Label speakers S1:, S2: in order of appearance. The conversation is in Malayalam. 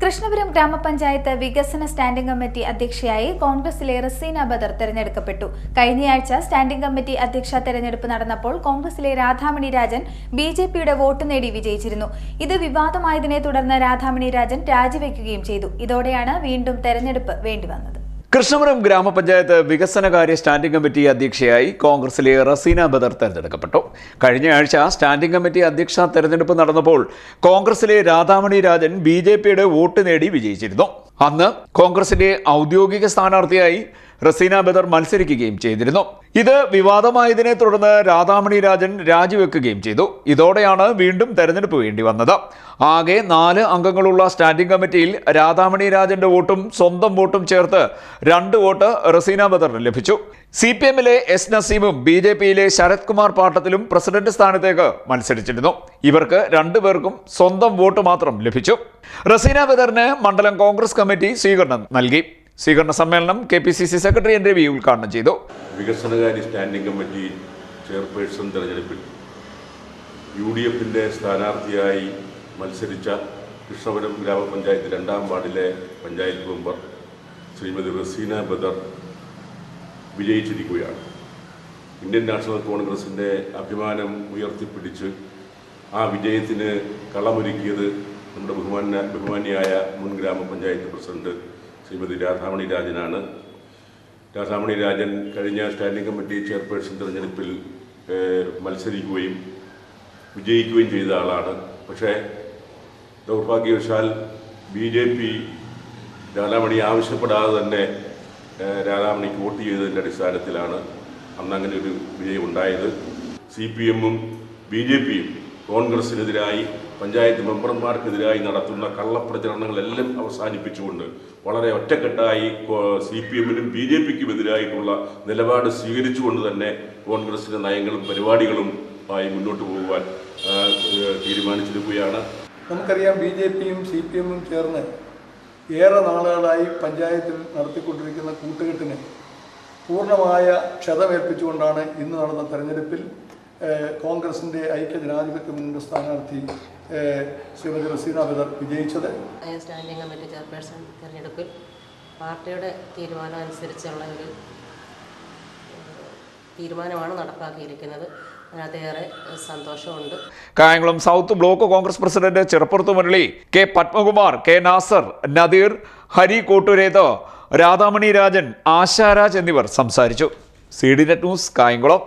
S1: കൃഷ്ണപുരം ഗ്രാമപഞ്ചായത്ത് വികസന സ്റ്റാൻഡിംഗ് കമ്മിറ്റി അധ്യക്ഷയായി കോൺഗ്രസിലെ റസീന ബദർ തെരഞ്ഞെടുക്കപ്പെട്ടു. കഴിഞ്ഞയാഴ്ച സ്റ്റാൻഡിംഗ് കമ്മിറ്റി അധ്യക്ഷ തെരഞ്ഞെടുപ്പ് നടന്നപ്പോൾ കോൺഗ്രസിലെ രാധാമണി രാജൻ ബി ജെ പിയുടെ വോട്ട് നേടി വിജയിച്ചിരുന്നു. ഇത് വിവാദമായതിനെ തുടർന്ന് രാധാമണി രാജൻ രാജിവെക്കുകയും ചെയ്തു. ഇതോടെയാണ് വീണ്ടും തെരഞ്ഞെടുപ്പ് വേണ്ടിവന്നത്.
S2: കൃഷ്ണപുരം ഗ്രാമപഞ്ചായത്ത് വികസനകാര്യ സ്റ്റാൻഡിംഗ് കമ്മിറ്റി അധ്യക്ഷയായി കോൺഗ്രസിലെ റസീന ബദർ തെരഞ്ഞെടുക്കപ്പെട്ടു. കഴിഞ്ഞ ആഴ്ച സ്റ്റാൻഡിംഗ് കമ്മിറ്റി അധ്യക്ഷ തെരഞ്ഞെടുപ്പ് നടന്നപ്പോൾ കോൺഗ്രസിലെ രാധാമണി രാജൻ ബി ജെ പിയുടെ വോട്ട് നേടി വിജയിച്ചിരുന്നു. അന്ന് കോൺഗ്രസിന്റെ ഔദ്യോഗിക സ്ഥാനാർത്ഥിയായി റസീന ബദർ മത്സരിക്കുകയും ചെയ്തിരുന്നു. ഇത് വിവാദമായതിനെ തുടർന്ന് രാധാമണി രാജൻ രാജിവെക്കുകയും ചെയ്തു. ഇതോടെയാണ് വീണ്ടും തെരഞ്ഞെടുപ്പ് വേണ്ടി വന്നത്. ആകെ നാല് അംഗങ്ങളുള്ള സ്റ്റാൻഡിംഗ് കമ്മിറ്റിയിൽ രാധാമണി രാജന്റെ വോട്ടും സ്വന്തം വോട്ടും ചേർത്ത് രണ്ട് വോട്ട് റസീന ബദറിന് ലഭിച്ചു. സി പി എമ്മിലെ എസ് നസീമും ബി ജെ പിയിലെ ശരത് കുമാർ പാട്ടത്തിലും പ്രസിഡന്റ് സ്ഥാനത്തേക്ക് മത്സരിച്ചിരുന്നു. ഇവർക്ക് രണ്ടുപേർക്കും സ്വന്തം വോട്ട് മാത്രം ലഭിച്ചു. റസീന ബദറിന് മണ്ഡലം കോൺഗ്രസ് കമ്മിറ്റി സ്വീകരണം നൽകി. സ്വീകരണ സമ്മേളനം K P C C secretary N Ravi ഉദ്ഘാടനം ചെയ്തു.
S3: വികസനകാര്യ സ്റ്റാൻഡിംഗ് കമ്മിറ്റി ചെയർപേഴ്സൺ തെരഞ്ഞെടുപ്പിൽ യു ഡി എഫിന്റെ സ്ഥാനാർത്ഥിയായി മത്സരിച്ച കൃഷ്ണപുരം ഗ്രാമപഞ്ചായത്ത് രണ്ടാം വാർഡിലെ പഞ്ചായത്ത് മെമ്പർ ശ്രീമതി റസീന ബദർ വിജയിച്ചിരിക്കുകയാണ്. ഇന്ത്യൻ നാഷണൽ കോൺഗ്രസിന്റെ അഭിമാനം ഉയർത്തിപ്പിടിച്ച് ആ വിജയത്തിന് കളമൊരുക്കിയത് നമ്മുടെ ബഹുമാന ബഹുമാനിയായ മുൻ ഗ്രാമപഞ്ചായത്ത് പ്രസിഡന്റ് ശ്രീമതി രാധാമണി രാജനാണ്. രാധാമണി രാജൻ കഴിഞ്ഞ സ്റ്റാൻഡിംഗ് കമ്മിറ്റി ചെയർപേഴ്സൺ തിരഞ്ഞെടുപ്പിൽ മത്സരിക്കുകയും വിജയിക്കുകയും ചെയ്ത ആളാണ്. പക്ഷേ ദൗർഭാഗ്യവശാൽ ബി ജെ പി രാധാമണി ആവശ്യപ്പെടാതെ തന്നെ രാധാമണിക്ക് വോട്ട് ചെയ്തതിന്റെ അടിസ്ഥാനത്തിലാണ് അന്ന് അങ്ങനെ ഒരു വിജയം ഉണ്ടായത്. സി പി എമ്മും ബി ജെ പിയും കോൺഗ്രസിനെതിരായി പഞ്ചായത്ത് മെമ്പർമാർക്കെതിരായി നടത്തുന്ന കള്ളപ്രചരണങ്ങളെല്ലാം അവസാനിപ്പിച്ചുകൊണ്ട് വളരെ ഒറ്റക്കെട്ടായി സി പി എമ്മിനും ബി ജെ പിക്കും എതിരായിട്ടുള്ള നിലപാട് സ്വീകരിച്ചുകൊണ്ട് തന്നെ കോൺഗ്രസിന്റെ നയങ്ങളും പരിപാടികളും ആയി മുന്നോട്ട് പോകുവാൻ തീരുമാനിച്ചിരിക്കുകയാണ്.
S4: നമുക്കറിയാം ബി ജെ പിയും സി പി എമ്മും ചേർന്ന് ഏറെ നാളുകളായി പഞ്ചായത്തിൽ നടത്തിക്കൊണ്ടിരിക്കുന്ന കൂട്ടുകെട്ടിന് പൂർണമായ ക്ഷതമേൽപ്പിച്ചുകൊണ്ടാണ് ഇന്ന് നടന്ന തെരഞ്ഞെടുപ്പിൽ കോൺഗ്രസിന്റെ ഐക്യ ജനാധിപത്യ മുന്നണി സ്ഥാനാർത്ഥി ശ്രീമതി റസീന ബദർ വിജയിച്ചത്?
S5: സ്റ്റാൻഡിംഗ് കമ്മിറ്റി ചെയർപേഴ്സൺ തിരഞ്ഞെടുപ്പിൽ പാർട്ടിയുടെ തീരുമാനം അനുസരിച്ചുള്ള ഒരു തീരുമാനമാണ് നടപ്പാക്കിയിരിക്കുന്നത്. സന്തോഷമുണ്ട്.
S2: Kayamkulam south block Congress president Cheruppurath Murali K Padmakumar K Nasar Nadeer Hari കോട്ടുരേത് Radhamani Rajan Asharaj എന്നിവർ സംസാരിച്ചു. C D net news Kayamkulam.